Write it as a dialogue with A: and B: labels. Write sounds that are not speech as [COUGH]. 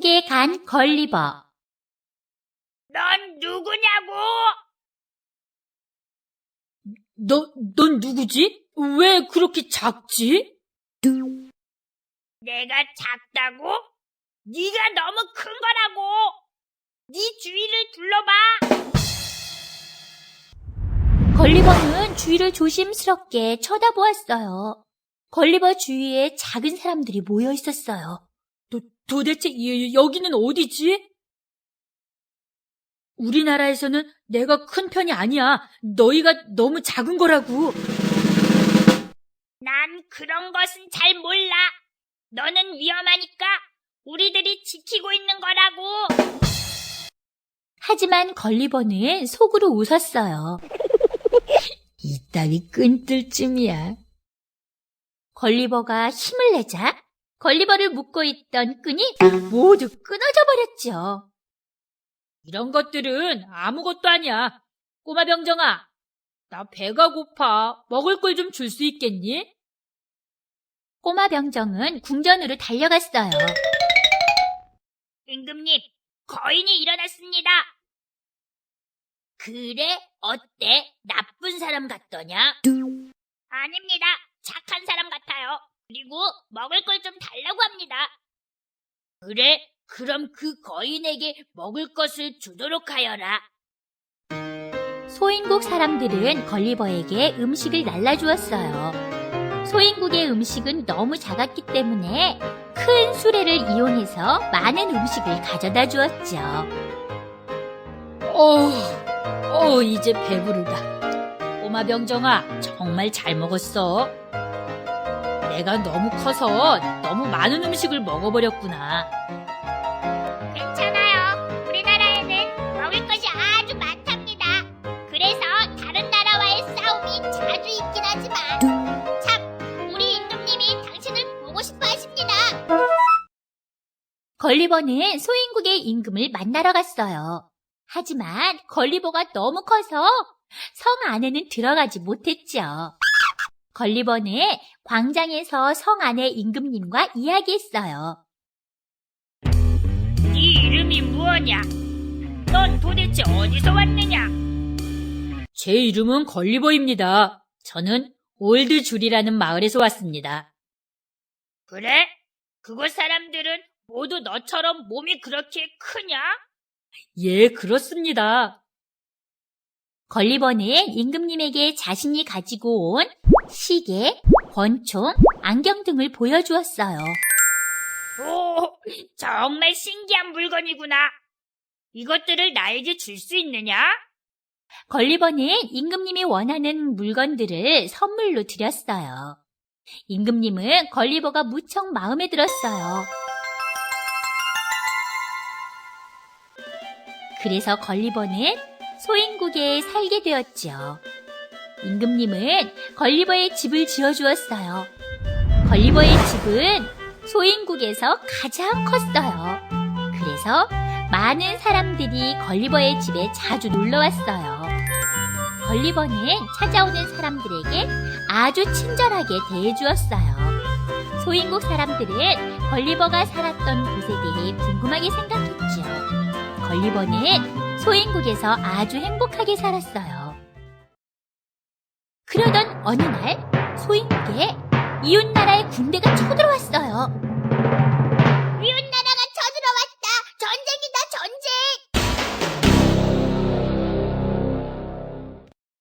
A: 소인국에 간 걸리버.
B: 넌 누구냐고?
C: 너, 넌 누구지? 왜 그렇게 작지?
B: 내가 작다고? 네가 너무 큰 거라고. 네 주위를 둘러봐.
A: 걸리버는 주위를 조심스럽게 쳐다보았어요. 걸리버 주위에 작은 사람들이 모여 있었어요.
C: 도, 도대체 이- 여기는 어디지? 우리나라에서는 내가 큰 편이 아니야. 너희가 너무 작은 거라고.
B: 난 그런 것은 잘 몰라. 너는 위험하니까 우리들이 지키고 있는 거라고.
A: 하지만 걸리버는 속으로 웃었어요. [LAUGHS]
C: 이따위 끈뜰쯤이야.
A: 걸리버가 힘을 내자 걸리버를 묶고 있던 끈이 모두 끊어져 버렸죠.
C: 이런 것들은 아무것도 아니야. 꼬마 병정아, 나 배가 고파. 먹을 걸 좀 줄 수 있겠니?
A: 꼬마 병정은 궁전으로 달려갔어요.
B: 임금님, 거인이 일어났습니다. 그래? 어때? 나쁜 사람 같더냐? 아닙니다. 착한 사람 같아요. 그리고 먹을 걸 좀 달라고 합니다. 그래? 그럼 그 거인에게 먹을 것을 주도록 하여라.
A: 소인국 사람들은 걸리버에게 음식을 날라주었어요. 소인국의 음식은 너무 작았기 때문에 큰 수레를 이용해서 많은 음식을 가져다 주었죠.
C: 어, 어, 이제 배부르다. 꼬마 병정아, 정말 잘 먹었어. 내가 너무 커서 너무 많은 음식을 먹어버렸구나.
B: 괜찮아요. 우리나라에는 먹을 것이 아주 많답니다. 그래서 다른 나라와의 싸움이 자주 있긴 하지만 참 우리 임금님이 당신을 보고 싶어 하십니다.
A: 걸리버는 소인국의 임금을 만나러 갔어요. 하지만 걸리버가 너무 커서 성 안에는 들어가지 못했죠. 걸리버는 광장에서 성 안의 임금님과 이야기했어요.
B: 네 이름이 무엇냐? 넌 도대체 어디서 왔느냐?
C: 제 이름은 걸리버입니다. 저는 올드 줄이라는 마을에서 왔습니다.
B: 그래? 그곳 사람들은 모두 너처럼 몸이 그렇게 크냐?
C: 예, 그렇습니다.
A: 걸리버는 임금님에게 자신이 가지고 온 시계, 권총, 안경 등을 보여주었어요.
B: 오, 정말 신기한 물건이구나. 이것들을 나에게 줄 수 있느냐?
A: 걸리버는 임금님이 원하는 물건들을 선물로 드렸어요. 임금님은 걸리버가 무척 마음에 들었어요. 그래서 걸리버는 소인국에 살게 되었죠. 임금님은 걸리버의 집을 지어주었어요. 걸리버의 집은 소인국에서 가장 컸어요. 그래서 많은 사람들이 걸리버의 집에 자주 놀러 왔어요. 걸리버는 찾아오는 사람들에게 아주 친절하게 대해주었어요. 소인국 사람들은 걸리버가 살았던 곳에 대해 궁금하게 생각했죠. 걸리버는 소인국에서 아주 행복하게 살았어요. 그러던 어느 날 소인국에 이웃나라의 군대가 쳐들어왔어요.